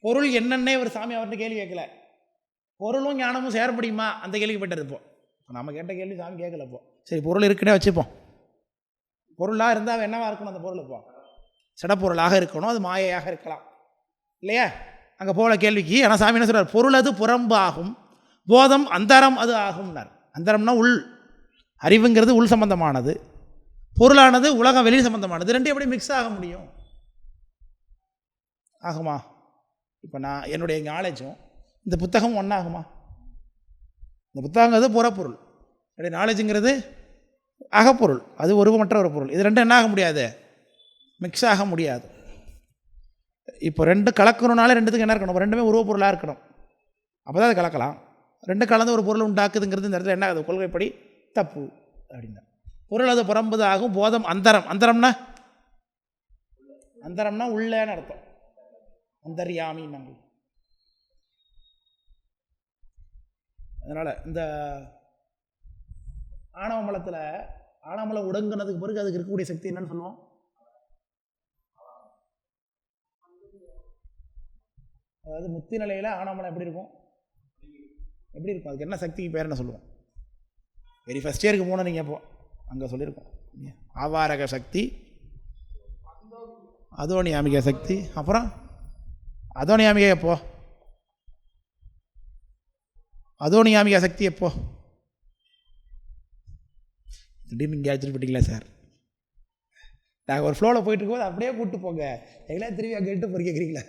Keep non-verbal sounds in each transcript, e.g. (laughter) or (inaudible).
பொருள் என்னென்னே ஒரு சாமி அவர்கிட்ட கேள்வி கேட்கல. பொருளும் ஞானமும் சேர முடியுமா அந்த கேள்வி போயிட்டு இருப்போம் இப்போ நம்ம கேட்ட கேள்வி சாமி கேட்கல இப்போ. சரி பொருள் இருக்குன்னே வச்சுப்போம். பொருளாக இருந்தால் என்னவாக இருக்கணும் அந்த பொருள் இப்போ? சிடப்பொருளாக இருக்கணும் அது மாயையாக இருக்கலாம். இல்லையா? அங்கே போல கேள்விக்கு. ஆனால் சாமி என்ன சொல்கிறார் பொருள் அது புறம்பு ஆகும் போதம் அந்தரம் அது ஆகும்னார். அந்தரம்னா உள். அறிவுங்கிறது உள் சம்பந்தமானது. பொருளானது உலகம் வெளி சம்பந்தமானது. ரெண்டும் எப்படி மிக்ஸ் ஆக முடியும்? ஆகுமா? இப்போ நான் என்னுடைய நாலேஜும் இந்த புத்தகம் ஒன்றாகுமா இந்த புத்தகங்கிறது புறப்பொருள். என்னுடைய நாலேஜுங்கிறது அகப்பொருள். அது உருவமற்ற ஒரு பொருள். இது ரெண்டும் என்ன ஆக முடியாது? மிக்ஸ் ஆக முடியாது. இப்போ ரெண்டு கலக்கணுனாலே ரெண்டுத்துக்கு என்ன இருக்கணும்? ரெண்டுமே உருவப்பொருளாக இருக்கணும். அப்போ தான் அது கலக்கலாம். ரெண்டு கலந்து ஒரு பொருள் உண்டாக்குதுங்கிறது இந்த இடத்துல என்ன ஆகுது? கொள்கைப்படி தப்பு அப்படின்னா. பொருள் அது புறம்பது ஆகும் போதம் அந்தரம். அந்தரம்னா? அந்தரம்னா உள்ளேன்னு அர்த்தம். அந்தர்யாமி நாங்கள் அதனால் இந்த ஆணவமலத்தில் ஆணவமலம் உடங்குனதுக்கு பிறகு அதுக்கு இருக்கக்கூடிய சக்தி என்னன்னு சொல்லுவோம் அதாவது முத்தி நிலையில் ஆணவமலம் எப்படி இருக்கும்? எப்படி இருக்கும்? அதுக்கு என்ன சக்திக்கு பேர் என்ன சொல்லுவோம்? வெரி ஃபஸ்ட் இயருக்கு போனோம் நீங்கள் அப்போ. அங்கே சொல்லியிருக்கோம். ஆவாரக சக்தி அதோனியாமிக சக்தி அப்புறம் அதோனியாமிகை எப்போ அதோனியாமிகா சக்தி எப்போ திடீர்னு இங்கே அழைச்சிட்டு போயிட்டீங்களா சார்? நாங்கள் ஒரு ஃப்ளோவில் போயிட்டு இருக்கும்போது அப்படியே கூப்பிட்டு போங்க. எங்களே திரும்பி அங்கே இட்டு பொறி கேட்குறீங்களா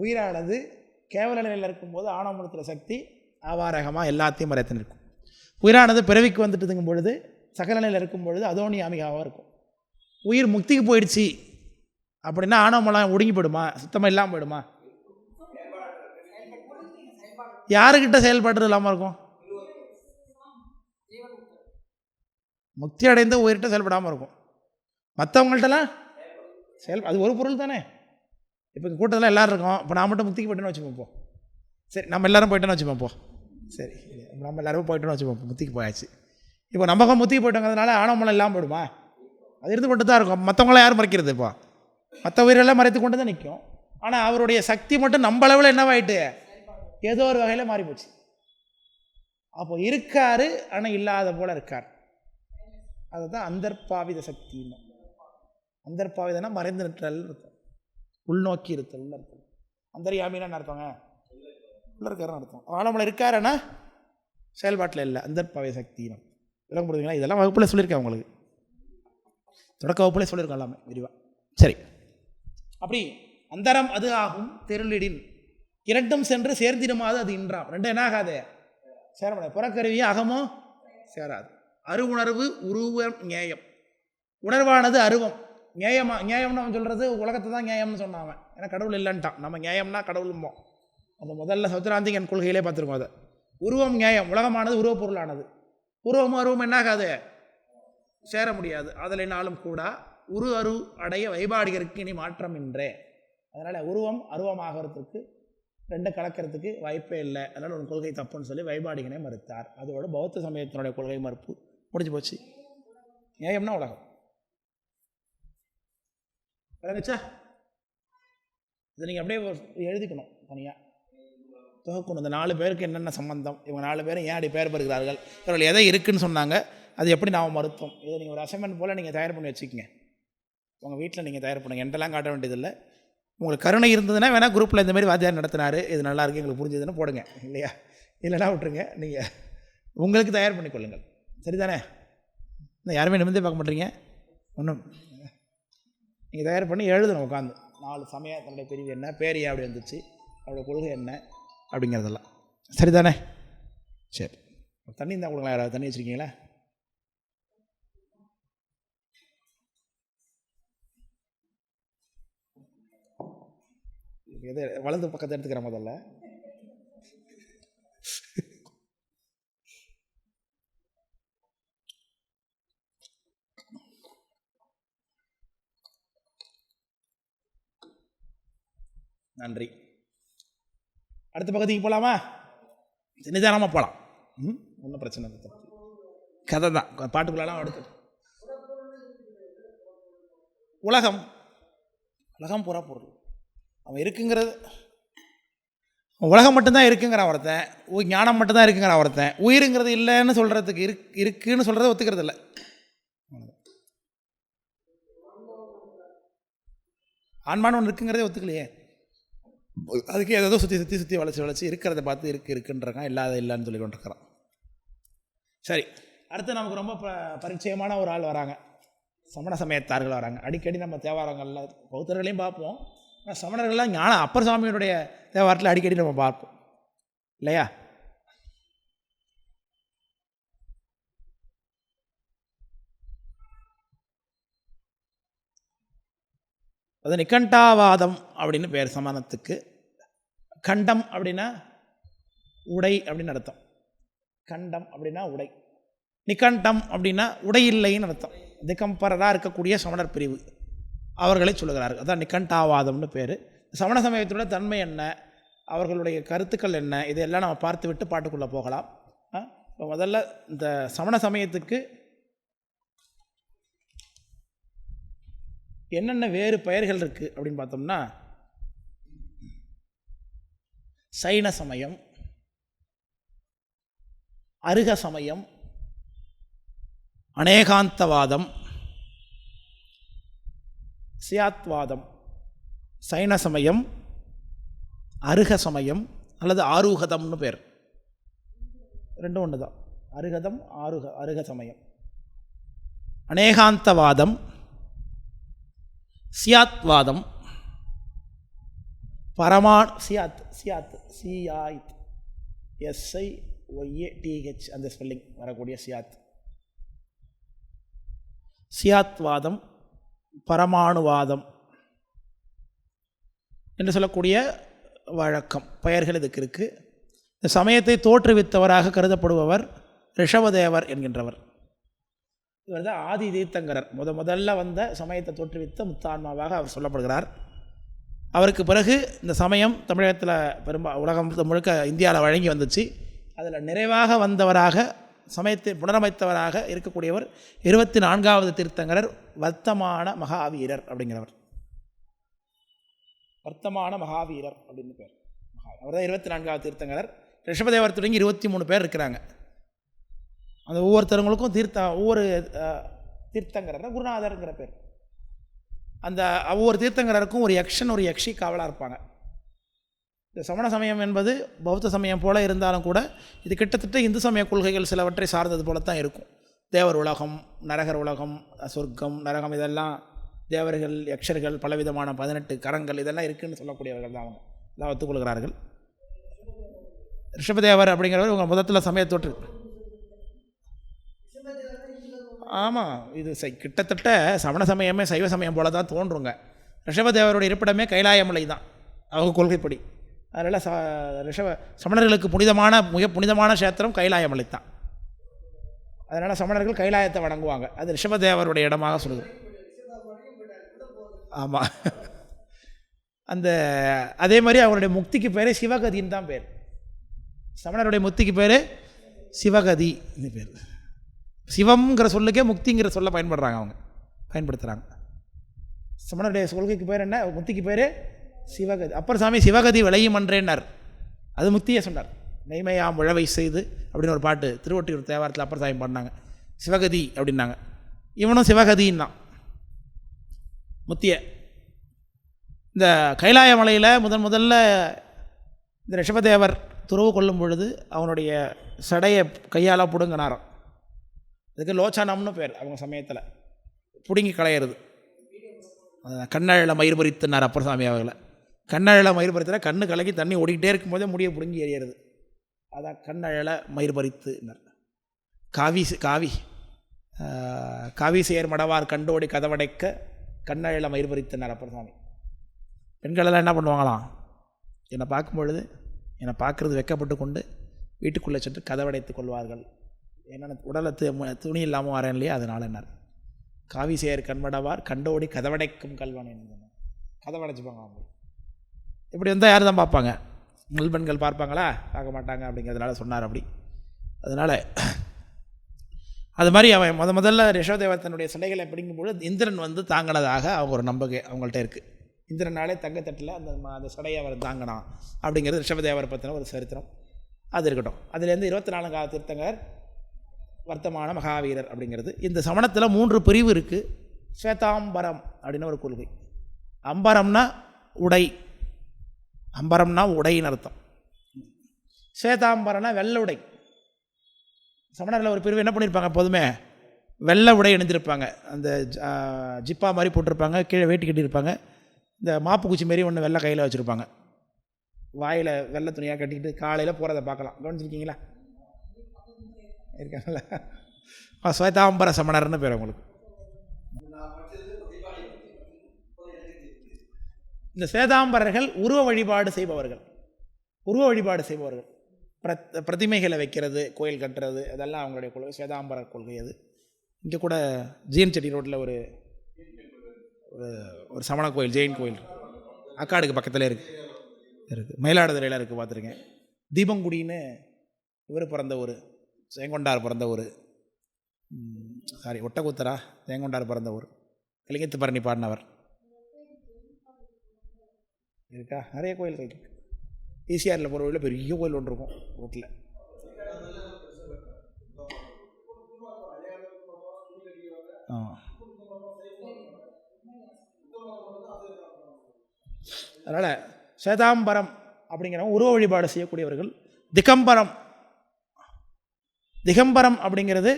உயிரானது கேவல நிலையில் இருக்கும்போது ஆணவமலத்தில் சக்தி ஆவாரகமாக எல்லாத்தையும் மறைத்து நிற்கும் உயிரானது பிறவிக்கு வந்துட்டுதுங்கும் பொழுது சகல நிலையில் இருக்கும் பொழுது அதோனி ஆமிகாவாக இருக்கும். உயிர் முக்திக்கு போயிடுச்சு. அப்படின்னா ஆணவமலம் ஒடுங்கி போயிடுமா? சுத்தமாக இல்லாமல் போயிடுமா? யாருக்கிட்ட செயல்பாடு இல்லாமல் இருக்கும்? முக்தி அடைந்த உயிர்கிட்ட செயல்படாமல் இருக்கும். மற்றவங்கள்ட்டலாம் செயல் அது ஒரு பொருள் தானே. இப்போ இந்த கூட்டத்தில் எல்லோரும் இருக்கோம். இப்போ நான் மட்டும் முக்திக்கு போயிட்டேன்னு வச்சுப்போம் போ. சரி நம்ம எல்லாரும் போயிட்டோன்னு வச்சுப்போம் சரி நம்ம எல்லாரும் போயிட்டோன்னு வச்சுப்போம் முத்திக்கு போயாச்சு. இப்போ நம்ம முத்திக்கு போயிட்டோங்கிறதுனால ஆணவமலம் இல்லாமல் போயிடுமா? அது இருந்து மட்டும் தான் இருக்கும். மற்றவங்களாம் யாரும் மறைக்கிறது இப்போ. மற்ற உயிரெல்லாம் மறைத்து கொண்டு தான் நிற்கும். ஆனால் அவருடைய சக்தி மட்டும் நம்ம அளவில் என்னவாயிட்டு ஏதோ ஒரு வகையில் மாறி போச்சு அப்போ இருக்காரு ஆனால் இல்லாத போல இருக்கார். அதுதான் அந்தர்பாவித சக்தின்னு. அந்தர்பாவிதனா மறைந்து நிற்றல் இருக்கும் உள்நோக்கி இருத்தல் அர்த்தம். அந்தரியாமின்னு அர்த்தங்க? உள்ள இருக்காருன்னு அர்த்தம். ஆழமலை இருக்காருன்னா செயல்பாட்டில் இல்லை. அந்தர்பாவித சக்தின்னு. விளங்க முடியுங்களா இதெல்லாம் வகுப்பில் சொல்லியிருக்கேன் உங்களுக்கு. தொடக்க வகுப்பில் சொல்லியிருக்கோம் எல்லாமே விரிவாக சரி. அப்படி அந்தரம் அது ஆகும் தெருளிடின். இரண்டும் சென்று சேர்ந்திடுமாது அது இன்றாம். ரெண்டும் என்ன ஆகாது சேர முடியாது புறக்கருவியும் அகமும் சேராது. அருவுணர்வு உருவம் நியாயம் உணர்வானது அருவம். நியாயமா நியாயம்னு அவன் சொல்கிறது உலகத்தை தான் நியாயம்னு சொன்னான் அவன். ஏன்னா கடவுள் இல்லைன்ட்டான். நம்ம நியாயம்னா கடவுளும்போம் அந்த முதல்ல சௌத்ராந்திகன் கொள்கையிலே பார்த்துருக்கோம் அதை. உருவம் நியாயம் உலகமானது உருவப் பொருளானது. உருவமும் அருவம் என்னாகாது? சேர முடியாது. அதில் என்னாலும் கூட உரு அரு அடைய வைபாடிகருக்கு இனி மாற்றம் இன்றே. அதனால் உருவம் அருவமாகறதுக்கு ரெண்டு கலக்கிறதுக்கு வாய்ப்பே இல்லை. அதனால் ஒரு கொள்கை தப்புன்னு சொல்லி வைபாடிகனை மறுத்தார். அதோட பௌத்த சமயத்தினுடைய கொள்கை மறுப்பு முடிஞ்சு போச்சு. நியாயம்னா உலகம். விளங்குச்சா? இதை நீங்கள் அப்படியே எழுதிக்கணும் தனியாக தொகுக்கணும். இந்த நாலு பேருக்கு என்னென்ன சம்பந்தம்? இவங்க நாலு பேரும் ஏன் அப்படி பெயர் பெறுகிறார்கள்? இவர்கள் எதை இருக்குன்னு சொன்னாங்க. அது எப்படி நாம் மறுத்தோம்? இதை நீங்கள் ஒரு அசைன்மெண்ட் போல் நீங்கள் தயார் பண்ணி வச்சுக்கோங்க. உங்கள் வீட்டில் நீங்கள் தயார் பண்ணுங்கள் என்கிட்டலாம் காட்ட வேண்டியதில்லை. உங்களுக்கு கருணை இருந்ததுன்னா வேணால் குரூப்பில் இந்த மாதிரி வாத்தியார் நடத்தினார். இது நல்லாயிருக்கு எங்களுக்கு புரிஞ்சதுன்னு போடுங்க. இல்லையா? இல்லைனா விட்டுருங்க. நீங்கள் உங்களுக்கு தயார் பண்ணிக்கொள்ளுங்கள் சரிதானே? இந்த யாருமே நிமிந்தே பார்க்க மாட்டீங்க. ஒன்றும் நீங்கள் தயார் பண்ணி எழுதணும் உட்காந்து நாலு சமயம் தன்னுடைய பிரிவு என்ன பேர் ஏன் அப்படி வந்துச்சு அவருடைய கொள்கை என்ன அப்படிங்கிறதெல்லாம். சரிதானே? சரி. தண்ணி இருந்தால் கொடுங்களா யாராவது தண்ணி வச்சுருக்கீங்களா? எது வலது பக்கத்தை எடுத்துக்கிற முதல்ல. நன்றி. அடுத்த பக்கத்துக்கு போகலாமா நிதானமாக போகலாம் ம்? ஒன்றும் பிரச்சனை இல்லை. தப்பு கதை தான். பாட்டுக்குள்ளலாம் அடுத்து. உலகம். உலகம் புறப்பொருள் அவன் இருக்குங்கிறது. உலகம் மட்டும்தான் இருக்குங்கிறான் ஒருத்தன். உ- ஞானம் மட்டும்தான் இருக்குங்கிறான் ஒருத்தன். உயிருங்கிறது இல்லைன்னு சொல்கிறதுக்கு இருக் இருக்குன்னு சொல்கிறத ஒத்துக்கிறது இல்லை. ஆன்மான்னு ஒன்று இருக்குங்கிறதே ஒத்துக்கலையே. அதுக்கு ஏதோ சுற்றி சுற்றி சுற்றி வளைச்சி வளைச்சி இருக்கிறத பார்த்து இருக்கு இருக்குன்றான். இல்லாத இல்லைன்னு சொல்லி கொண்டிருக்கிறான். சரி. அடுத்து நமக்கு ரொம்ப ப பரிச்சயமான ஒரு ஆள் வராங்க. சமண சமயத்தார்கள் வராங்க. அடிக்கடி நம்ம தேவாரங்களில் பௌத்தர்களையும் பார்ப்போம். சமணர்கள்லாம் ஞான அப்பர் சாமியினுடைய தேவாரத்தில் அடிக்கடி நம்ம பார்ப்போம். இல்லையா? அது நிகண்டாவாதம் அப்படின்னு பேர் சமானத்துக்கு கண்டம் அப்படின்னா உடை அப்படின்னு அர்த்தம். கண்டம் அப்படின்னா உடை. நிகண்டம் அப்படின்னா உடையில்லைன்னு அர்த்தம். திகம்பரராக இருக்கக்கூடிய சமணர் பிரிவு. அவர்களை சொல்லுகிறார்கள். அதான் நிகண்டாவாதம்னு பேர். சமண சமயத்தோட தன்மை என்ன? அவர்களுடைய கருத்துக்கள் என்ன? இதையெல்லாம் நம்ம பார்த்து விட்டு பாட்டுக்குள்ளே போகலாம். இப்போ முதல்ல இந்த சமண சமயத்துக்கு என்னென்ன வேறு பெயர்கள் இருக்குது அப்படின்னு பார்த்தோம்னா சைன சமயம் அருக சமயம் அநேகாந்தவாதம் சியாத்வாதம் சைன சமயம் அருக சமயம் அல்லது ஆரூகதம்னு பேர். ரெண்டும் ஒன்று தான் அருகதம் ஆருக அருக சமயம். அநேகாந்தவாதம் சியாத்வாதம் பரமா Syad Syad Syad S I Y A D H அந்த ஸ்பெல்லிங் வரக்கூடிய சியாத். சியாத்வாதம் பரமாணுவாதம் என்று சொல்லக்கூடிய வழக்கம் பெயர்கள் இதுக்கு இருக்குது இந்த சமயத்தை தோற்றுவித்தவராக கருதப்படுபவர் ரிஷவதேவர் என்கின்றவர். இவர் தான் ஆதி தீர்த்தங்கரர். முத முதல்ல வந்த சமயத்தை தோற்றுவித்த முத்தான்மாவாக அவர் சொல்லப்படுகிறார். அவருக்கு பிறகு இந்த சமயம் தமிழகத்தில் பெரும்பா உலகம் முழுக்க இந்தியாவில் வழங்கி வந்துச்சு. அதில் நிறைவாக வந்தவராக சமயத்தை புனரமைத்தவராக இருக்கக்கூடியவர் இருபத்தி நான்காவது தீர்த்தங்கரர் வர்த்தமான மகாவீரர் அப்படிங்கிறவர். வர்த்தமான மகாவீரர் அப்படின்னு பேர். அவர் தான் இருபத்தி நான்காவது தீர்த்தங்கரர். ரிஷபதேவர் தொடங்கி இருபத்தி மூணு பேர் இருக்கிறாங்க. அந்த ஒவ்வொருத்தருங்களுக்கும் தீர்த்த ஒவ்வொரு தீர்த்தங்கரர் குருநாதருங்கிற பேர். அந்த ஒவ்வொரு தீர்த்தங்கரருக்கும் ஒரு யக்ஷன் ஒரு யக்ஷி காவலாக இருப்பாங்க. இந்த சமண சமயம் என்பது பௌத்த சமயம் போல இருந்தாலும் கூட இது கிட்டத்தட்ட இந்து சமய கொள்கைகள் சிலவற்றை சார்ந்தது போல தான் இருக்கும். தேவர் உலகம் நரகர் உலகம் சொர்க்கம் நரகம் இதெல்லாம் தேவர்கள் யக்ஷர்கள் பலவிதமான பதினெட்டு கரங்கள் இதெல்லாம் இருக்குன்னு சொல்லக்கூடியவர்கள் தான் அவங்க. எல்லாம் ஒத்துக்கொள்கிறார்கள். ரிஷபதேவர் அப்படிங்கிறவர் இவங்க முதத்தில் சமயத்தொற்று ஆமாம் இது சை- கிட்டத்தட்ட சமண சமயமே சைவ சமயம் போல தான் தோன்றுங்க. ரிஷபதேவருடைய இருப்பிடமே கைலாயமலை தான். அவங்க கொள்கைப்படி. அதனால் ச ரிஷவ சமணர்களுக்கு புனிதமான மிக புனிதமான கஷேத்திரம் கைலாயமலை தான் அதனால் சமணர்கள் கைலாயத்தை வணங்குவாங்க. அது ரிஷபதேவருடைய இடமாக சொல்லுது. ஆமாம் அந்த அதே மாதிரி அவருடைய முக்திக்கு பேர் சிவகதின்னு தான் பேர். சமணருடைய முக்திக்கு பேர் சிவகதி பேர். சிவம்ங்கிற சொல்லுக்கே முக்திங்கிற சொல்ல பயன்படுறாங்க அவங்க. பயன்படுத்துகிறாங்க சமணருடைய கொள்கைக்கு பேர் என்ன? முக்திக்கு பேர் சிவகதி அப்பர் சாமி சிவகதி விளையும் அன்றேன்னார் அது முத்தியை சொன்னார். நெய்மையாம் உழவை செய்து அப்படின்னு ஒரு பாட்டு திருவொட்டியூர் தேவாரத்தில் அப்பர் சாமி பண்ணாங்க சிவகதி அப்படின்னாங்க. இவனும் சிவகதின்னா முத்திய. இந்த கைலாய மலையில் முதன் முதல்ல இந்த ரிஷபதேவர் துறவு கொள்ளும் பொழுது அவனுடைய சடையை கையால் பிடுங்கினாராம். இதுக்கு லோச்சானம்னு பேர் அவங்க சமயத்தில். பிடுங்கி களையிறது. அதான் கண்ணழல மயிர் பறித்துனார் அப்பர் சாமி அவர்களை. கண்ணழல மயிர் பறித்தல கண்ணு கலக்கி தண்ணி ஓடிக்கிட்டே இருக்கும்போதே முடியை பிடுங்கி எறியறது. அதான் கண்ணழல மயிர் பறித்துனார் காவி காவி ஆஹ், காவி சேர் மடவார் கண்டோடி கதவடைக்க கண்ணழல மயிர் பறித்தனர் அப்பர் பெண்களெல்லாம் என்ன பண்ணுவாங்களாம்? என்னை பார்க்கும் பொழுது என்னை பார்க்குறது வெக்கப்பட்டு கொண்டு வீட்டுக்குள்ளே சென்று கதவடைத்துக் கொள்வார்கள். என்னென்ன உடலை து- துணி இல்லாமல் வரேன் இல்லையா? அதனால் என்ன காவி சேர் கண்மடவார் கண்டோடி கதவடைக்கும் கல்வன் என்ன கதவடைச்சுப்பாங்க அவங்க இப்படி வந்தால் யார் தான் பார்ப்பாங்க? நல்பெண்கள் பார்ப்பாங்களா? பார்க்க மாட்டாங்க அப்படிங்கிறதுனால சொன்னார் அப்படி. அதனால் அது மாதிரி அவன் முத முதல்ல ரிஷவதேவத்தனுடைய சிலைகளை பிடிக்கும்பொழுது இந்திரன் வந்து தாங்கினதாக அவங்க ஒரு நம்பிக்கை அவங்கள்ட்ட இருக்குது இந்திரனாலே தங்கத்தட்டில் அந்த அந்த சடையை அவர் தாங்கினான் அப்படிங்கிறது ரிஷவதேவரை பற்றின ஒரு சரித்திரம். அது இருக்கட்டும். அதுலேருந்து இருபத்தி நான்காவது திருத்தங்கர் வர்த்தமான மகாவீரர் அப்படிங்கிறது. இந்த சமணத்தில் மூன்று பிரிவு இருக்குது ஸ்வேதாம்பரம் அப்படின்னு ஒரு கொள்கை. அம்பரம்னா உடை. அம்பரம்னா உடைன்னு அர்த்தம். சேதாம்பரம்னா வெள்ளை உடை. சமணரில் ஒரு பிரிவு என்ன பண்ணியிருப்பாங்க எப்போதுமே? வெள்ளை உடை அணிஞ்சிருப்பாங்க அந்த ஜிப்பா மாதிரி போட்டிருப்பாங்க கீழே வேட்டி கட்டியிருப்பாங்க. இந்த மாப்பு குச்சி மாரி ஒன்று வெள்ளை கையில் வச்சுருப்பாங்க. வாயில் வெள்ளை துணியாக கட்டிக்கிட்டு காலையில் போகிறத பார்க்கலாம். கவனிச்சிருக்கீங்களா? இருக்காங்களா? ஆ, ஸ்வேதாம்பர சமணர்னு பேர் உங்களுக்கு இந்த சேதாம்பரர்கள் உருவ வழிபாடு செய்பவர்கள். உருவ வழிபாடு செய்பவர்கள். பிரத் பிரதிமைகளை வைக்கிறது கோயில் கட்டுறது அதெல்லாம் அவங்களுடைய கொள்கை சேதாம்பர கொள்கை அது. இங்கே கூட ஜெயின் செட்டி ரோட்டில் ஒரு ஒரு ஒரு சமண கோயில் ஜெயின் கோயில் அக்காடுக்கு பக்கத்தில் இருக்குது இருக்குது மயிலாடுதுறையில் இருக்குது பார்த்துருக்கேன். தீபங்குடின்னு இவர் பிறந்த ஊர். சேங்கொண்டார் பிறந்த ஊர். சாரி ஒட்டக்குத்தரா செங்கொண்டார் பிறந்த ஊர். கலிங்கத்து பரணி பாடினவர். இருக்கா? நிறைய கோயில் இருக்கு. ஈசிஆரில் போகிற வழியில் பெரிய கோயில் ஒன்று இருக்கும் ரோட்டில் ஆ. அதனால் சேதாம்பரம் அப்படிங்கிறவங்க உருவ வழிபாடு செய்யக்கூடியவர்கள் திகம்பரம். திகம்பரம் அப்படிங்கிறது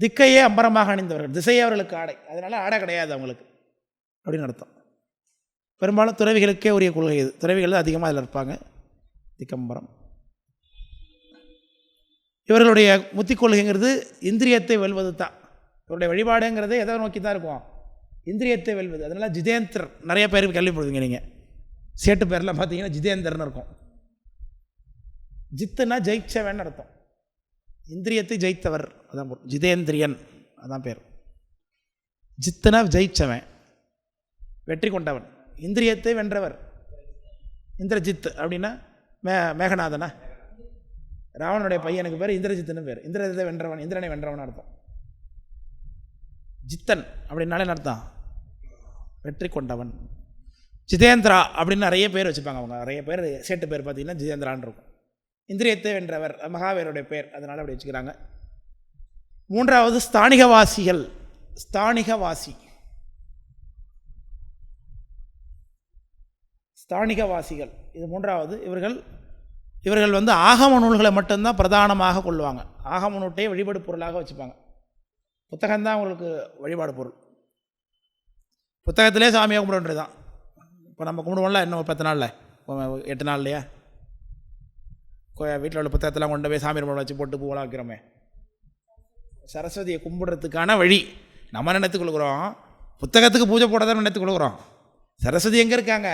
திக்கையே அம்பரமாக அணிந்தவர்கள் திசையே அவர்களுக்கு ஆடை. அதனால் ஆடை கிடையாது அவங்களுக்கு. அப்படின்னு அர்த்தம். பெரும்பாலும் துறவிகளுக்கே உரிய கொள்கை இது. துறவிகள் தான் அதிகமாக அதில் இருப்பாங்க. திக்கம்பரம். இவர்களுடைய முத்தி கொள்கைங்கிறது இந்திரியத்தை வெல்வது தான். இவருடைய வழிபாடுங்கிறதே எதை நோக்கி தான் இருக்கும்? இந்திரியத்தை வெல்வது. அதனால் ஜிதேந்தர் நிறைய பேருக்கு கேள்விப்படுவீங்க நீங்கள் சேட்டு பேரில் பார்த்தீங்கன்னா ஜிதேந்தர்னு இருக்கும். ஜித்துனா ஜெயிச்சவன் அர்த்தம். இந்திரியத்தை ஜெயித்தவர் அதான் ஜிதேந்திரியன் அதான் பேர். ஜித்துனா ஜெயிச்சவன். வெற்றி கொண்டவன். இந்திரியத்தை வென்றவர். இந்திரஜித் அப்படின்னா மே மேகநாதனா? ராவனுடைய பையனுக்கு பேர் இந்திரஜித்துன்னு பேர். இந்திரஜித்தை வென்றவன் இந்திரனை வென்றவன் அர்த்தம். ஜித்தன் அப்படின்னாலே அர்த்தம்? வெற்றி கொண்டவன். ஜிதேந்திரா அப்படின்னு நிறைய பேர் வச்சுப்பாங்க அவங்க. நிறைய பேர் சேட்டு பேர் பார்த்தீங்கன்னா ஜிதேந்திரான்னு இருக்கும். இந்திரியத்தை வென்றவர் மகாவீருடைய பேர் அதனால் அப்படி வச்சுக்கிறாங்க. மூன்றாவது ஸ்தானிகவாசிகள். ஸ்தானிகவாசி. ஸ்தானிகவாசிகள். இது மூன்றாவது. இவர்கள் இவர்கள் வந்து ஆகம நூல்களை மட்டும்தான் பிரதானமாக கொள்வாங்க. ஆகம நூட்டையே வழிபாடு பொருளாக வச்சுப்பாங்க. புத்தகம்தான் அவங்களுக்கு வழிபாடு பொருள். புத்தகத்திலே சாமியாக கும்பிடுன்றது தான் இப்போ நம்ம கும்பிடுவோம்ல இன்னும் பத்து நாளில். இப்போ எட்டு நாள்லையா? வீட்டில் உள்ள புத்தகத்தெல்லாம் கொண்டு போய் சாமி ரூமில் வச்சு போட்டு பூவெல்லாம் வைக்கிறோமே. சரஸ்வதியை கும்பிடுறதுக்கான வழி நம்ம நினைத்து கொள்கிறோம். புத்தகத்துக்கு பூஜை போட தான் நினைத்து கொள்கிறோம். சரஸ்வதி எங்கே இருக்காங்க?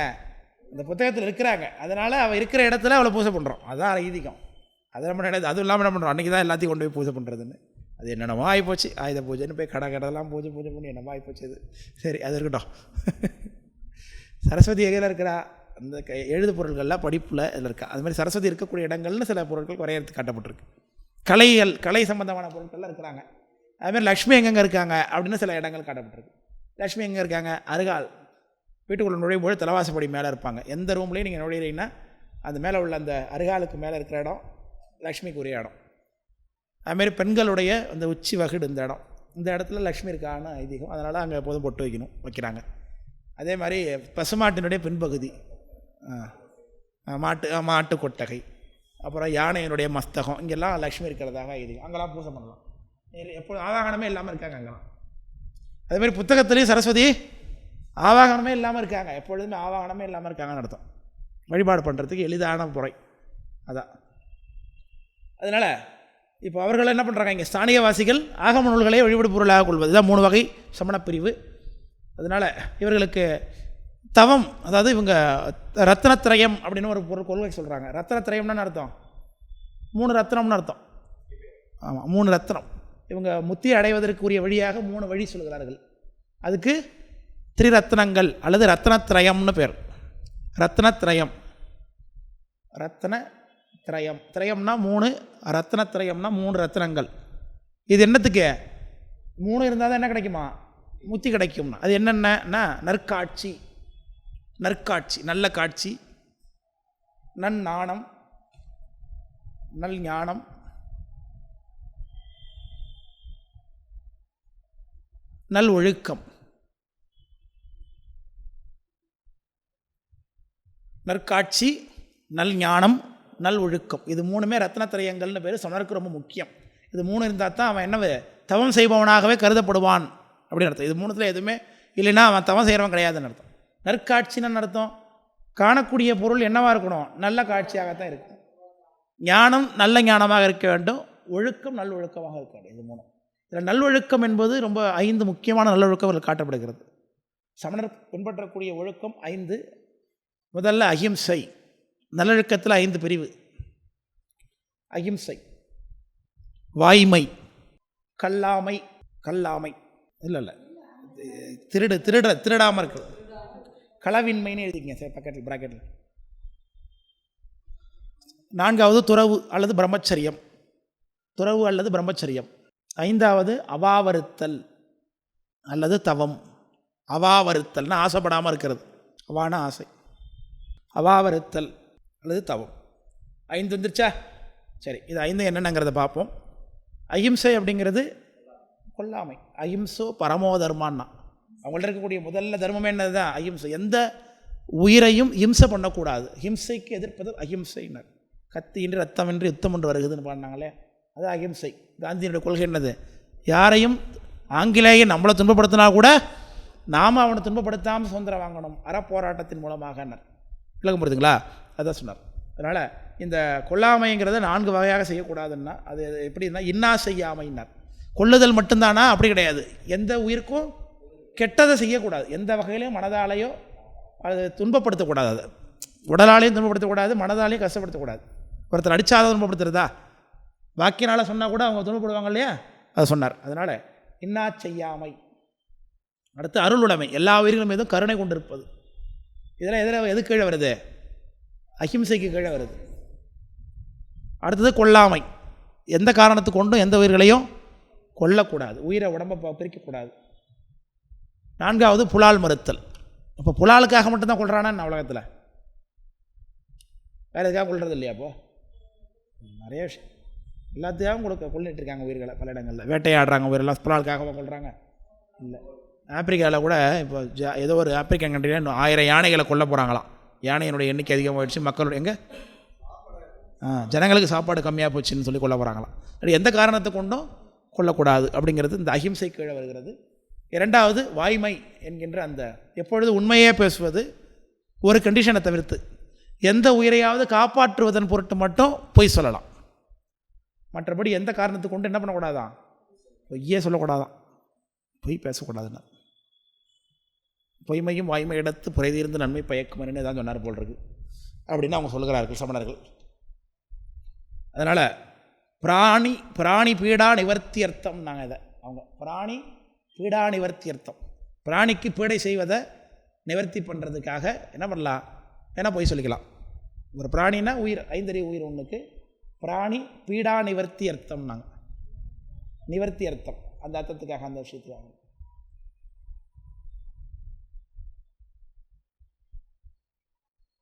இந்த புத்தகத்தில் இருக்கிறாங்க. அதனால் அவள் இருக்கிற இடத்துல அவளை பூஜை பண்ணுறோம் அதான் ஐதீகம். அதை நம்ம நினைத்து அதுவும் இல்லாமல் என்ன பண்ணுறோம் அன்றைக்கி தான் எல்லாத்தையும் கொண்டு போய் பூஜை பண்ணுறதுன்னு அது என்னென்னமோ ஆகிப்போச்சு ஆயுத பூஜைன்னு போய் கடை கடைலாம் பூஜை பூஜை பண்ணி என்னமோ ஆகிப்போச்சு அது. சரி அது இருக்கட்டும். (laughs) சரஸ்வதி எகையில் இருக்கிறா. அந்த க எழுது பொருள்கள்லாம் படிப்பில் இதில் இருக்கா. அது மாதிரி சரஸ்வதி இருக்கக்கூடிய இடங்கள்னு சில பொருட்கள் வரையறுத்து காட்டப்பட்டிருக்கு. கலைகள் கலை சம்பந்தமான பொருட்கள்லாம் இருக்கிறாங்க. அதுமாதிரி லக்ஷ்மி எங்கெங்கே இருக்காங்க? அப்படின்னு சில இடங்கள் காட்டப்பட்டிருக்கு. லக்ஷ்மி எங்கே இருக்காங்க? அருகால் வீட்டுக்குள்ளே நுழையும் போது தலைவாசப்படி மேலே இருப்பாங்க. எந்த ரூம்லேயும் நீங்கள் நுழையிறீங்கன்னா அந்த மேலே உள்ள அந்த அருகாலுக்கு மேலே இருக்கிற இடம் லக்ஷ்மிக்கு உரிய இடம் அதுமாரி பெண்களுடைய அந்த உச்சி வகுடு இந்த இடம். இந்த இடத்துல லக்ஷ்மி இருக்கான ஐதீகம். அதனால் அங்கே எப்போதும் பொட்டு வைக்கணும் வைக்கிறாங்க. அதே மாதிரி பசுமாட்டினுடைய பின்பகுதி. மாட்டு மாட்டு கொட்டகை. அப்புறம் யானையினுடைய மஸ்தகம். இங்கெல்லாம் லக்ஷ்மி இருக்கிறதாக ஐதீகம். அங்கெல்லாம் பூஜை பண்ணலாம். எப்போ ஆதாகனமே இல்லாமல் இருக்காங்க அங்கெல்லாம். அதேமாதிரி புத்தகத்துலேயும் சரஸ்வதி ஆவாகனமே இல்லாமல் இருக்காங்க. எப்பொழுதுமே ஆவாகனமே இல்லாமல் இருக்காங்கன்னு அர்த்தம். வழிபாடு பண்ணுறதுக்கு எளிதான முறை. அதான். அதனால் இப்போ அவர்கள் என்ன பண்ணுறாங்க இங்கே ஸ்தானியவாசிகள் ஆகம நூல்களை வழிபடு பொருளாக கொள்வது. இதான் மூணு வகை சமணப்பிரிவு. அதனால் இவர்களுக்கு தவம் அதாவது இவங்க ரத்னத்திரயம் அப்படின்னு ஒரு பொருள் கொள்கை சொல்கிறாங்க ரத்னத்திரயம்னு அர்த்தம்? மூணு ரத்னம்னு அர்த்தம். ஆமாம் மூணு ரத்னம். இவங்க முத்தி அடைவதற்குரிய வழியாக மூணு வழி சொல்கிறார்கள். அதுக்கு திரிரத்னங்கள் அல்லது ரத்னத்ரயம்னு பேர். ரத்னத்ரயம். ரத்ன திரயம் திரயம்னா மூணு ரத்னத்திரயம்னா மூணு ரத்னங்கள். இது என்னத்துக்கு? மூணு இருந்தால் தான் என்ன கிடைக்குமா? முத்தி கிடைக்கும்னா. அது என்னென்னன்னா நற்காட்சி. நற்காட்சி நல்ல காட்சி. நன்னாணம். நல் ஞானம். நல் ஒழுக்கம். நற்காட்சி நல் ஞானம் நல் ஒழுக்கம். இது மூணுமே ரத்னத்திரயங்கள்னு பேர். சமணருக்கு ரொம்ப முக்கியம். இது மூணு இருந்தால் தான் அவன் என்ன தவம் செய்பவனாகவே கருதப்படுவான் அப்படின்னு அர்த்தம். இது மூணுத்தில் எதுவுமே இல்லைன்னா அவன் தவம் செய்கிறவன் கிடையாதுன்னு அர்த்தம். நற்காட்சின்னு அர்த்தம்? காணக்கூடிய பொருள் என்னவாக இருக்கணும்? நல்ல காட்சியாகத்தான் இருக்கும். ஞானம் நல்ல ஞானமாக இருக்க வேண்டும். ஒழுக்கம் நல் ஒழுக்கமாக இருக்க வேண்டும். இது மூணு இதில் நல்லொழுக்கம் என்பது ரொம்ப ஐந்து முக்கியமான நல்லொழுக்கம் காட்டப்படுகிறது. சமணர் பின்பற்றக்கூடிய ஒழுக்கம் ஐந்து முதல்ல அகிம்சை நல்லொழுக்கத்தில் ஐந்து பிரிவு. அகிம்சை வாய்மை. கல்லாமை. கல்லாமை. இல்லை இல்லை. திருடு திருட திருடாமல் இருக்கிறது. களவின்மைன்னு எழுதிக்கங்க சார் பக்கத்தில் ப்ராக்கெட்டில் நான்காவது துறவு அல்லது பிரம்மச்சரியம். துறவு அல்லது பிரம்மச்சரியம். ஐந்தாவது அவாவறுத்தல் அல்லது தவம். அவாவறுத்தல்னு ஆசைப்படாமல் இருக்கிறது. அவான ஆசை. அவாவறுத்தல் அல்லது தவம். ஐந்து வந்துருச்சா? சரி இது ஐந்து என்னென்னங்கிறத பார்ப்போம். அஹிம்சை அப்படிங்கிறது கொல்லாமை. அஹிம்சோ பரமோ தர்மான்னா. அவங்கள்ட்ட இருக்கக்கூடிய முதல்ல தர்மம் என்னது தான் அஹிம்சை. எந்த உயிரையும் ஹிம்சை பண்ணக்கூடாது. ஹிம்சைக்கு எதிர்ப்பது அஹிம்சைனர் கத்தியின்றி ரத்தமின்றி யுத்தம் ஒன்று வருகுதுன்னு பாடினாங்களே அது அஹிம்சை. காந்தியினுடைய கொள்கை என்னது? யாரையும் ஆங்கிலேயன் நம்மளை துன்பப்படுத்தினா கூட நாம் அவனை துன்பப்படுத்தாமல் சுதந்திரம் வாங்கணும். அறப்போராட்டத்தின் மூலமாகனர். விளக்கம் போடுதுங்களா? அதான் சொன்னார். அதனால் இந்த கொல்லாமைங்கிறத நான்கு வகையாக செய்யக்கூடாதுன்னா அது எப்படின்னா இன்னா செய்யாமைன்னார். கொல்லுதல் மட்டும்தானா? அப்படி கிடையாது. எந்த உயிருக்கும் கெட்டதை செய்யக்கூடாது. எந்த வகையிலையும் மனதாலேயோ அது துன்பப்படுத்தக்கூடாது அது. உடலாலையும் துன்பப்படுத்தக்கூடாது மனதாலையும் கஷ்டப்படுத்தக்கூடாது. ஒருத்தர் அடித்தாத துன்பப்படுத்துறதா? பாக்கியனால் சொன்னால் கூட அவங்க துன்பப்படுவாங்க இல்லையா? அதை சொன்னார். அதனால் இன்னா செய்யாமை. அடுத்து அருளுடைமை. எல்லா உயிர்களும் மீதும் கருணை கொண்டிருப்பது. இதெல்லாம் எதில் எது கீழே வருது? அஹிம்சைக்கு கீழே வருது. அடுத்தது கொல்லாமை. எந்த காரணத்து கொண்டும் எந்த உயிர்களையும் கொல்லக்கூடாது. உயிரை உடம்பை பிரிக்கக்கூடாது. நான்காவது புலால் மறுத்தல். இப்போ புலாலுக்காக மட்டும்தான் கொள்றானா என்ன உலகத்தில்? வேறு எதுக்காக கொள்றது இல்லையா அப்போ? நிறைய விஷயம். எல்லாத்தையும் கொடுக்க கொள்ளிட்டு இருக்காங்க உயிர்களை பல இடங்களில். வேட்டையாடுறாங்க உயிரெல்லாம். புலாலுக்காகவும் கொள்கிறாங்க இல்லை. ஆப்பிரிக்காவில் கூட இப்போ ஜா- ஏதோ ஒரு ஆப்பிரிக்கன் கண்ட்ரியில் ஆயிரம் யானைகளை கொல்ல போகிறாங்களாம் யானையினுடைய எண்ணிக்கை அதிகமாகிடுச்சு மக்களோட எங்கே? ஜனங்களுக்கு சாப்பாடு கம்மியாக போச்சுன்னு சொல்லி கொல்ல போகிறாங்களாம் அது எந்த காரணத்தை கொண்டும் கொல்லக்கூடாது அப்படிங்கிறது இந்த அகிம்சை கீழே வருகிறது. இரண்டாவது வாய்மை என்கின்ற அந்த எப்பொழுது உண்மையே பேசுவது ஒரு கண்டிஷனை தவிர்த்து எந்த உயிரையாவது காப்பாற்றுவதன் பொருட்டு மட்டும் பொய் சொல்லலாம். மற்றபடி எந்த காரணத்தை கொண்டு என்ன பண்ணக்கூடாதான்? பொய்யே சொல்லக்கூடாதான். பொய் பேசக்கூடாதுன்னா. பொய்மையும் வாய்மை எடுத்து புரைதீர்ந்து நன்மை பயக்குமன்னு தான் சொன்னார் போல் இருக்கு அப்படின்னு அவங்க சொல்கிறார்கள் சமணர்கள். அதனால் பிராணி பிராணி பீடா நிவர்த்தி அர்த்தம் நாங்கள் இதை. அவங்க பிராணி பீடா நிவர்த்தி அர்த்தம். பிராணிக்கு பீடை செய்வதை நிவர்த்தி பண்ணுறதுக்காக என்ன பண்ணலாம்? என்ன போய் சொல்லிக்கலாம். ஒரு பிராணினா உயிர் ஐந்தறிவு உயிர் ஒன்றுக்கு பிராணி பீடா நிவர்த்தி அர்த்தம் நாங்கள் நிவர்த்தி அர்த்தம். அந்த அர்த்தத்துக்காக அந்த விஷயத்துக்காக.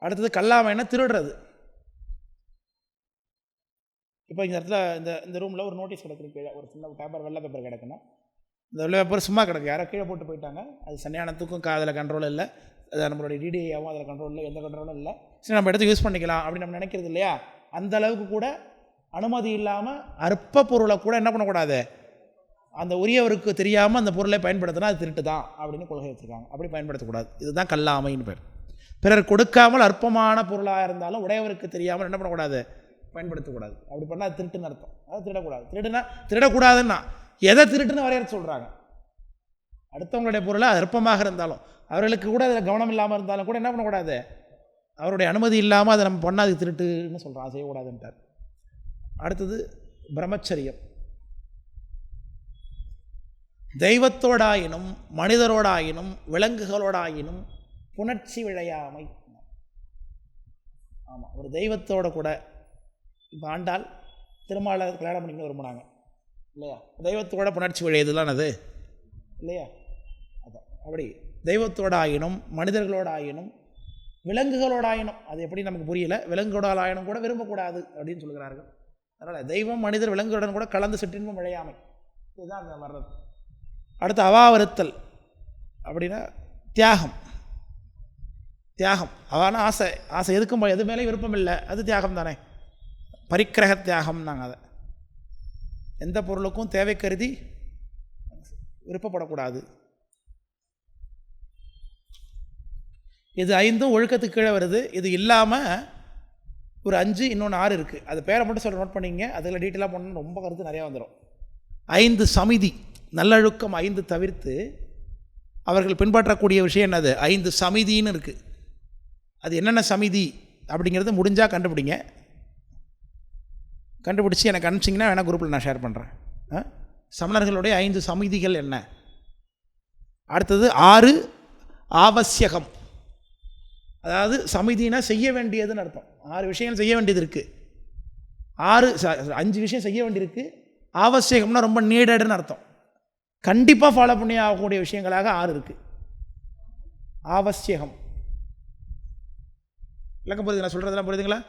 அடுத்தது கல்லாமைன்னா திருடுறது. இப்போ இந்த இடத்துல இந்த இந்த ரூமில் ஒரு நோட்டீஸ் கிடக்குது கீழே. ஒரு சின்ன பேப்பர் வெள்ளை பேப்பர் கிடக்குன்னா. இந்த வெள்ளை பேப்பர் சும்மா கிடக்கு. யாரோ கீழே போட்டு போயிட்டாங்க. அது சன்னியானத்துக்கும் அதில் கண்ட்ரோல் இல்லை. அது நம்மளுடைய டிடிஐயாவும் அதில் கண்ட்ரோல் இல்லை. எந்த கண்ட்ரோலும் இல்லை. சரி நம்ம எடுத்து யூஸ் பண்ணிக்கலாம் அப்படின்னு நம்ம நினைக்கிறது இல்லையா? அந்த அளவுக்கு கூட அனுமதி இல்லாமல் அற்ப பொருளை கூட என்ன பண்ணக்கூடாது? அந்த உரியவருக்கு தெரியாமல் அந்த பொருளை பயன்படுத்தினா அது திருட்டு தான் அப்படின்னு கொள்கை வச்சுருக்காங்க. அப்படி பயன்படுத்தக்கூடாது. இதுதான் கல்லாமைன்னு பேர். பிறர் கொடுக்காமல் அற்பமான பொருளாக இருந்தாலும் உடையவருக்கு தெரியாமல் என்ன பண்ணக்கூடாது? பயன்படுத்தக்கூடாது. அப்படி பண்ணால் திருட்டுன்னு அர்த்தம். அதை திருடக்கூடாது. திருடுனா திருடக்கூடாதுன்னா எதை திருட்டுன்னு வரையறுத்து சொல்கிறாங்க அடுத்தவங்களுடைய பொருளை அது அற்பமாக இருந்தாலும் அவர்களுக்கு கூட அதில் கவனம் இல்லாமல் இருந்தாலும் கூட என்ன பண்ணக்கூடாது? அவருடைய அனுமதி இல்லாமல் அதை நம்ம பண்ணாது திருட்டுன்னு சொல்கிறான் செய்யக்கூடாதுன்ட்டார் அடுத்தது பிரம்மச்சரியம். தெய்வத்தோடாயினும் மனிதரோடாயினும் விலங்குகளோடாயினும் புணர்ச்சி விழையாமை ஆமாம் ஒரு தெய்வத்தோட கூட இப்போ ஆண்டாள் திருமாலை கல்யாணம் பண்ணிக்கணும் விரும்புனாங்க. இல்லையா? தெய்வத்தோட புணர்ச்சி விழையதுலாம் அது? இல்லையா? அதான் அப்படி. தெய்வத்தோட ஆயினும் மனிதர்களோட ஆயினும் விலங்குகளோட ஆயினும் அது எப்படி நமக்கு புரியல? விலங்குகளோட ஆயினும் கூட விரும்பக்கூடாது அப்படின்னு சொல்கிறார்கள் அதனால் தெய்வம் மனிதர் விலங்குகளுடன் கூட கலந்து சிற்றின்பம் விளையாமை. இதுதான் அந்த வர்றது அடுத்து அவாவறுத்தல் அப்படின்னா தியாகம். தியாகம். அதான ஆசை. ஆசை எதுக்கும் எது மேலே விருப்பம் இல்லை அது தியாகம் தானே பரிக்கிரக தியாகம் நாங்கள் அதை. எந்த பொருளுக்கும் தேவை கருதி விருப்பப்படக்கூடாது. இது ஐந்தும் ஒழுக்கத்துக்கு கீழே வருது. இது இல்லாமல் ஒரு அஞ்சு இன்னொன்று ஆறு இருக்குது அது பேரை மட்டும் சொல்ல நோட் பண்ணிங்க. அதில் டீட்டெயிலாக பண்ணணும் ரொம்ப கருத்து நிறையா வந்துடும் ஐந்து சமிதி நல்லொழுக்கம் ஐந்து தவிர்த்து அவர்கள் பின்பற்றக்கூடிய விஷயம் என்னது? ஐந்து சமிதின்னு இருக்குது அது என்னென்ன சமிதி அப்படிங்கிறது முடிஞ்சால் கண்டுபிடிங்க. கண்டுபிடிச்சி எனக்கு அனுப்பிச்சிங்கன்னா வேணால் குரூப்பில் நான் ஷேர் பண்ணுறேன் சமணர்களுடைய ஐந்து சமிதிகள் என்ன? அடுத்தது ஆறு ஆவசியகம். அதாவது சமிதினா செய்ய வேண்டியதுன்னு அர்த்தம். ஆறு விஷயங்கள் செய்ய வேண்டியது இருக்குது ஆறு ச- அஞ்சு விஷயம் செய்ய வேண்டியிருக்கு. ஆவசியகம்னா ரொம்ப நீடடுன்னு அர்த்தம். கண்டிப்பாக ஃபாலோ பண்ணி ஆகக்கூடிய விஷயங்களாக ஆறு இருக்குது ஆவசியகம். விளக்கம் புரியுது நான் சொல்கிறதெல்லாம் புரியுதுங்களா?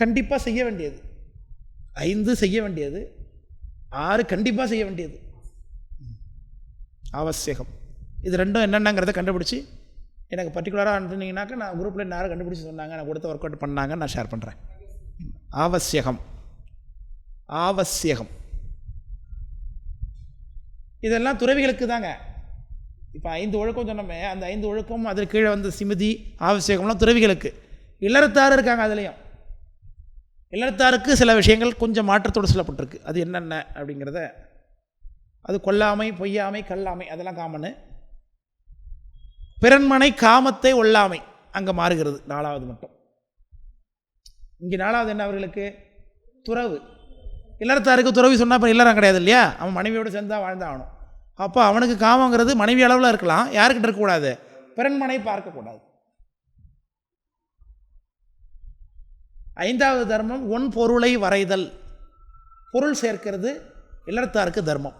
கண்டிப்பாக செய்ய வேண்டியது. ஐந்து செய்ய வேண்டியது. ஆறு கண்டிப்பாக செய்ய வேண்டியது. அவசியகம் இது ரெண்டும் என்னென்னங்கிறத கண்டுபிடிச்சி எனக்கு பர்டிகுலராக அனுப்புனீங்கன்னாக்கா நான் குரூப்பில் யாரும் கண்டுபிடிச்சி சொன்னாங்க நான் கொடுத்த ஒர்க் அவுட் பண்ணாங்க நான் ஷேர் பண்ணுறேன் ஆவசியகம் ஆவசியகம் இதெல்லாம் துறவிகளுக்கு தாங்க. இப்போ ஐந்து ஒழுக்கம் சொன்னோமே அந்த ஐந்து ஒழுக்கம் அதற்கு கீழே வந்து சிமிதி ஆவசியகம்லாம் துறவிகளுக்கு. இல்லறத்தார் இருக்காங்க அதுலேயும். இல்லறத்தாருக்கு சில விஷயங்கள் கொஞ்சம் மாற்றத்தோடு சொல்லப்பட்டிருக்கு. அது என்னென்ன அப்படிங்கிறத. அது கொல்லாமை பொய்யாமை கல்லாமை அதெல்லாம் காமனு. பிறன்மனை காமத்தை ஒல்லாமை அங்கே மாறுகிறது நாலாவது மட்டும். இங்கே நாலாவது என்ன அவர்களுக்கு? துறவு. இல்லறத்தாருக்கு துறவி சொன்னால் இப்போ இல்லறம் கிடையாது இல்லையா? அவன் மனைவியோடு சேர்ந்தால் வாழ்ந்தாகணும். அப்போ அவனுக்கு காமங்கிறது மனைவி அளவில் இருக்கலாம். யாருக்கிட்ட இருக்கக்கூடாது? பிறன்மனை பார்க்கக்கூடாது. ஐந்தாவது தர்மம் ஒன் பொருளை வரைதல். பொருள் சேர்க்கிறது இல்லத்தாருக்கு தர்மம்.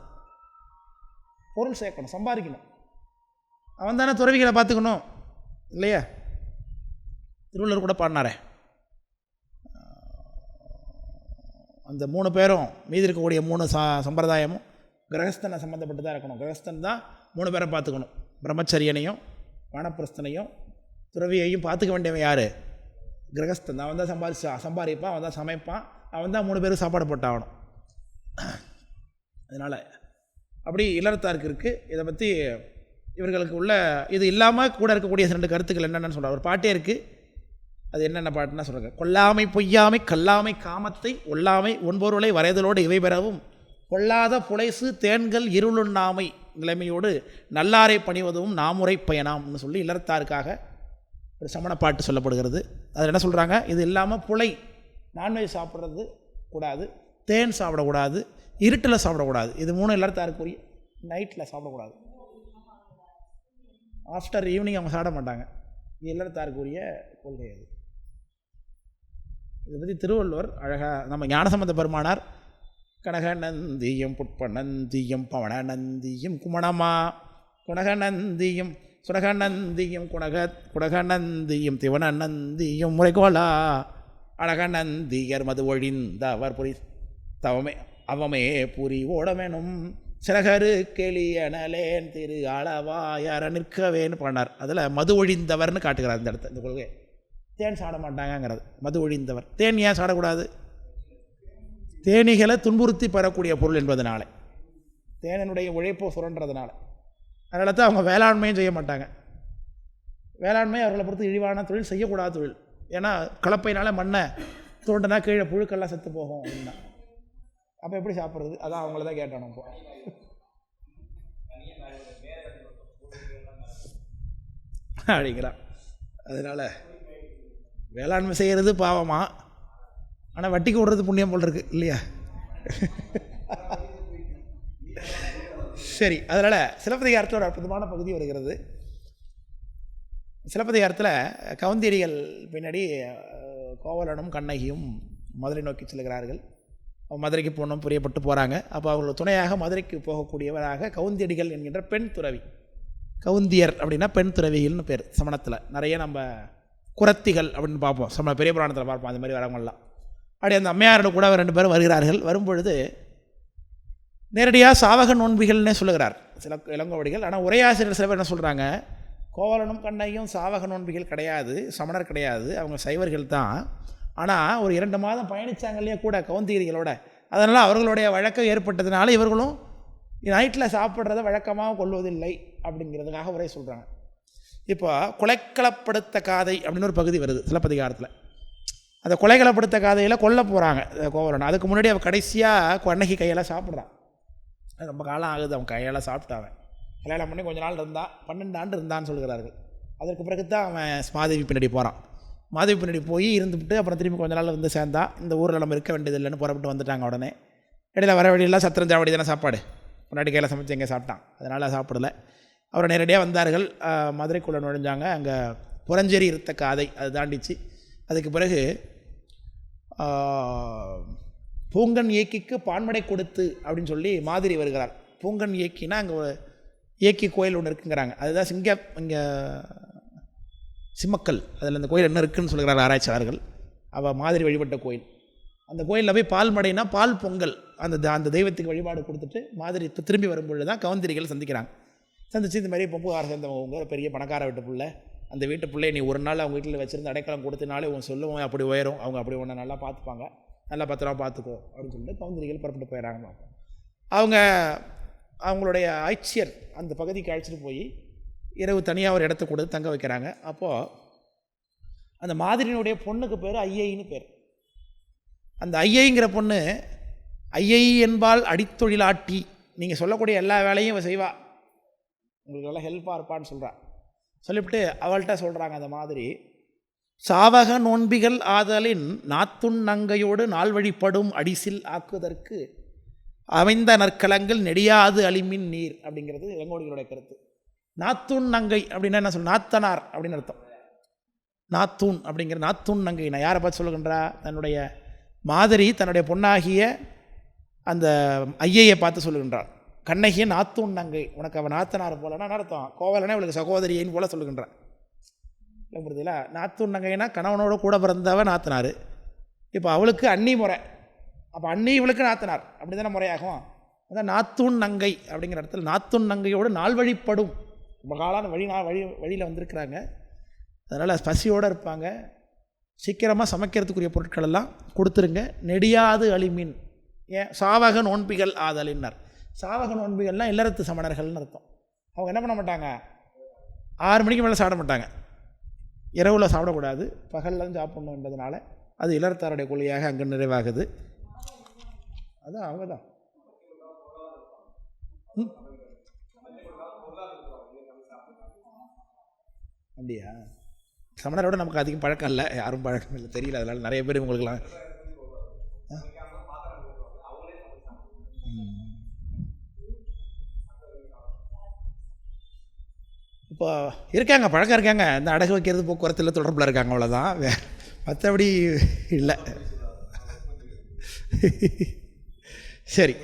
பொருள் சேர்க்கணும் சம்பாதிக்கணும். அவன் தானே துறவிகளை பார்த்துக்கணும் இல்லையா? திருவள்ளுவர் கூட பாடினாரே. அந்த மூணு பேரும் மீதி இருக்கக்கூடிய மூணு சா சம்பிரதாயமும் கிரகஸ்தனை சம்மந்தப்பட்டு தான் இருக்கணும். கிரகஸ்தன் தான் மூணு பேரை பார்த்துக்கணும். பிரம்மச்சரியனையும் வானப்பிரஸ்தனையும் துறவியையும் பார்த்துக்க வேண்டியவன் யார்? கிரகஸ்தன் அவன் தான். சம்பாதிச்சா சம்பாதிப்பான் அவன் தான் சமைப்பான். அவன் தான் மூணு பேரும் சாப்பாடு போட்டாகணும். அதனால் அப்படி இல்லறத்தாருக்கு இருக்குது இதை பற்றி இவர்களுக்கு உள்ள இது இல்லாமல் கூட இருக்கக்கூடிய ரெண்டு கருத்துக்கள் என்னென்னு சொல்கிறார் ஒரு பாட்டே இருக்குது அது என்னென்ன பாட்டுன்னா சொல்கிறாங்க கொல்லாமை பொய்யாமை கல்லாமை காமத்தை ஒல்லாமை ஒன்பொருளை வரைதலோடு இவை பெறவும் கொல்லாத புலைசு தேன்கள் இருளுண்ணாமை நிலைமையோடு நல்லாரை பணிவதும் நாமுறை பயனாம்னு சொல்லி இல்லறத்தாருக்காக ஒரு சமண பாட்டு சொல்லப்படுகிறது. அதில் என்ன சொல்கிறாங்க இது இல்லாமல் புலை நான்வெஜ் சாப்பிட்றது கூடாது தேன் சாப்பிடக்கூடாது இருட்டில் சாப்பிடக்கூடாது. இது மூணு இல்லறத்தாருக்குரிய நைட்டில் சாப்பிடக்கூடாது. ஆஃப்டர் ஈவினிங் அவங்க சாப்பிட மாட்டாங்க. இது இல்லறத்தாருக்குரிய கொள்கை அது. இதை பற்றி திருவள்ளுவர் அழகாக நம்ம ஞானசம்பந்த பெருமானார் கனக நந்தியம் புட்ப நந்தியம் பவன நந்தியும் குமணமா குணகநந்தியும் சுடகநந்தியும் குணக குடகநந்தியும் திவனநந்தியும் முறைகோலா அழகநந்தியர் மது ஒழிந்தவர் புரி தவமே அவமே புரி ஓடமெனும் சிறகரு கெளியனலேன் திரு அளவாயார நிற்கவேன்னு பண்ணார் அதில் மது ஒழிந்தவர்னு காட்டுகிறார் இந்த இடத்த இந்த கொள்கை. தேன் சாட மாட்டாங்கங்கிறது மது ஒழிந்தவர். தேன் ஏன் சாடக்கூடாது? தேனீகளை துன்புறுத்தி பெறக்கூடிய பொருள் என்பதனாலே. தேனனுடைய உழைப்பு சுரன்றதுனால அதனால தான் அவங்க வேளாண்மையும் செய்ய மாட்டாங்க. வேளாண்மை அவர்களை பொறுத்து இழிவான தொழில் செய்யக்கூடாத தொழில். ஏன்னா கலப்பையினால் மண்ணை தோண்டினா கீழே புழுக்கெல்லாம் செத்து போகும் அப்படின்னா. அப்போ எப்படி சாப்பிட்றது? அதான் அவங்கள தான் கேட்டோம் இப்போ அப்படிங்கிறான். அதனால் வேளாண்மை செய்கிறது பாவமா? ஆனால் வட்டிக்கு விடுறது புண்ணியம் போல் இருக்கு இல்லையா? சரி அதனால் சிலப்பதிகாரத்தில் ஒரு அற்புதமான பகுதி வருகிறது. சிலப்பதிகாரத்தில் கவுந்தியடிகள் பின்னாடி கோவலனும் கண்ணகியும் மதுரை நோக்கி செல்கிறார்கள். மதுரைக்கு போகணும் புரியப்பட்டு போகிறாங்க அப்போ அவர்கள் துணையாக மதுரைக்கு போகக்கூடியவராக கவுந்தியடிகள் என்கின்ற பெண் துறவி. கவுந்தியர் அப்படின்னா பெண் துறவிகள்னு பேர் சமணத்தில். நிறைய நம்ம குரத்திகள் அப்படின்னு பார்ப்போம். சமண பெரிய புராணத்தில் பார்ப்போம் அந்த மாதிரி வரவங்களாம் அப்படி அந்த அம்மையாரோட கூட ரெண்டு பேரும் வருகிறார்கள். வரும்பொழுது நேரடியாக சாவக நோன்பிகள்னே சொல்லுகிறார். சில இளங்கோவடிகள். ஆனால் உரையாசிரியர் சில பேர் என்ன சொல்கிறாங்க கோவலனும் கண்ணையும் சாவக நோன்பிகள் கிடையாது சமணர் கிடையாது அவங்க சைவர்கள் தான். ஆனால் ஒரு இரண்டு மாதம் பயணிச்சாங்க இல்லையா கூட கவுந்தகிரிகளோட. அதனால் அவர்களுடைய வழக்கம் ஏற்பட்டதுனால இவர்களும் நைட்டில் சாப்பிட்றத வழக்கமாக கொள்வதில்லை அப்படிங்கிறதுக்காக உரை சொல்கிறாங்க இப்போ கொலைக்களப்படுத்த காதை அப்படின்னு ஒரு பகுதி வருது சிலப்பதிகாரத்தில். அந்த கொலைகளப்படுத்த காதையில் கொல்ல போகிறாங்க கோவலன். அதுக்கு முன்னாடி அவள் கடைசியாக கண்ணகி கையெல்லாம் சாப்பிட்றான் ரொம்ப காலம் ஆகுது அவன் கையால் சாப்பிட்டாவன் கல்யாணம் பண்ணி கொஞ்ச நாள் இருந்தான் பன்னெண்டு ஆண்டு இருந்தான்னு சொல்கிறார்கள் அதற்கு பிறகு தான் அவன் மாதவி பின்னாடி போகிறான் மாதவி பின்னாடி போய் இருந்துவிட்டு அப்புறம் திரும்பி கொஞ்ச நாள் வந்து சேர்ந்தான் இந்த ஊரில் நம்ம இருக்க வேண்டியதில்லைன்னு புறப்பட்டு வந்துட்டாங்க உடனே. இடையில வர வழியெல்லாம் சத்திரம் ஜாவடி தானே சாப்பாடு? முன்னாடி கையில் சமைச்சு எங்கே சாப்பிட்டான். அதனால் சாப்பிடல. அவர் நேரடியாக வந்தார்கள். மதுரைக்குள்ளே நுழைஞ்சாங்க. அங்கே புறஞ்சேரி இருத்த காதை அது தாண்டிச்சு. அதுக்கு பிறகு பூங்கன் இயக்கிக்கு பான்மடை கொடுத்து அப்படின்னு சொல்லி மாதிரி வருகிறார். பூங்கன் இயக்கினா அங்கே ஒரு இயக்கி கோயில் ஒன்று இருக்குங்கிறாங்க. அதுதான் சிங்க இங்கே சிம்மக்கல். அதில் அந்த கோயில் என்ன இருக்குன்னு சொல்கிறார் ஆராய்ச்சியாளர்கள். அவள் மாதிரி வழிபட்ட கோயில். அந்த கோயிலில் போய் பால் மடைனா பால் பொங்கல். அந்த அந்த தெய்வத்துக்கு வழிபாடு கொடுத்துட்டு மாதிரி இப்போ திரும்பி வரும்பொழுது தான் கவந்திரிகள் சந்திக்கிறாங்க. சந்திச்சு இந்த மாதிரி பொம்புகார சேர்ந்தவங்க ஒரு பெரிய பணக்கார வீட்டு பிள்ளை. அந்த வீட்டு பிள்ளையை நீ ஒரு நாள் அவங்க வீட்டில் வச்சுருந்து அடைக்கலம் கொடுத்தனாலே உன் சொல்லுவோம் அப்படி உயரும். அவங்க அப்படி உன்னை நல்லா பார்த்துப்பாங்க. நல்லா பத்திரமா பார்த்துக்கோ அப்படின்னு சொல்லிட்டு கவுந்திரிகள் புறப்பட்டு போயிடறாங்க அவங்க அவங்களுடைய ஆட்சியர் அந்த பகுதிக்கு அழைச்சிட்டு போய் இரவு தனியாக ஒரு இடத்த கொடுத்து தங்க வைக்கிறாங்க. அப்போது அந்த மாதிரியினுடைய பொண்ணுக்கு பேர் ஐயைன்னு பேர். அந்த ஐயைங்கிற பொண்ணு ஐயை என்பால் அடித்தொழிலாட்டி நீங்கள் சொல்லக்கூடிய எல்லா வேலையும் இவன் செய்வா. உங்களுக்கு நல்லா ஹெல்ப்பாக இருப்பான்னு சொல்கிறா சொல்லிவிட்டு அவள்கிட்ட சொல்கிறாங்க அந்த மாதிரி சாவக நோன்பிகள் ஆதலின் நாத்துண் நங்கையோடு நாள்வழிப்படும் அடிசில் ஆக்குவதற்கு அமைந்த நற்களங்கள் நெடியாது அழிமின் நீர் அப்படிங்கிறது இளங்கோடிகளுடைய கருத்து. நாத்துண் நங்கை அப்படின்னா என்ன சொல் நாத்தனார் அப்படின்னு அர்த்தம். நாத்தூன் அப்படிங்கிற நாத்தூன் நங்கை நான் யாரை பார்த்து சொல்லுகின்றா? தன்னுடைய மாதிரி தன்னுடைய பொண்ணாகிய அந்த ஐயையை பார்த்து சொல்லுகின்றாள். கண்ணகிய நாத்தூன் நங்கை உனக்கு அவன் நாத்தனார் போலன்னா அர்த்தம்? கோவலனே அவளுக்கு சகோதரியின் போல சொல்லுகின்றான் இல்லை. புரியுதுல நாத்தூன் நங்கைனா கணவனோட கூட பிறந்தவ நாத்தனார். இப்போ அவளுக்கு அன்னி முறை. அப்போ அன்னி இவளுக்கு நாத்தனார். அப்படி தானே முறையாகும்? அதான் நாத்தூன் நங்கை அப்படிங்கிற இடத்துல நாத்தூன் நங்கையோடு நாள் வழிப்படும் ரொம்ப காலான வழி நா வழி வழியில் வந்திருக்கிறாங்க. அதனால் பசியோடு இருப்பாங்க. சீக்கிரமாக சமைக்கிறதுக்குரிய பொருட்கள் எல்லாம் கொடுத்துருங்க. நெடியாது அழிமீன் ஏன்? சாவக நோன்பிகள் ஆதலின்னர். சாவக நோன்பிகள்லாம் இல்லறத்து சமணர்கள்னு அர்த்தம். அவங்க என்ன பண்ண மாட்டாங்க? ஆறு மணிக்கு மேலே சாப்பிட மாட்டாங்க. இரவில் சாப்பிடக்கூடாது. பகலில் தான் சாப்பிடணும் என்பதனால அது இளர்த்தாருடைய கொள்கையாக அங்கே நிறைவாகுது. அதான் அவங்க தான் அப்படியா? சமணரோட நமக்கு அதிகம் பழக்கம் இல்லை. யாரும் பழக்கம் இல்லை. தெரியல. அதனால நிறைய பேர் உங்களுக்குலாம் இப்போ இருக்காங்க பழக்கம் இருக்காங்க. இந்த அடகு வைக்கிறது போக்குவரத்தில் தொடர்பில் இருக்காங்க அவ்வளோதான் வே மற்றபடி இல்லை. சரி.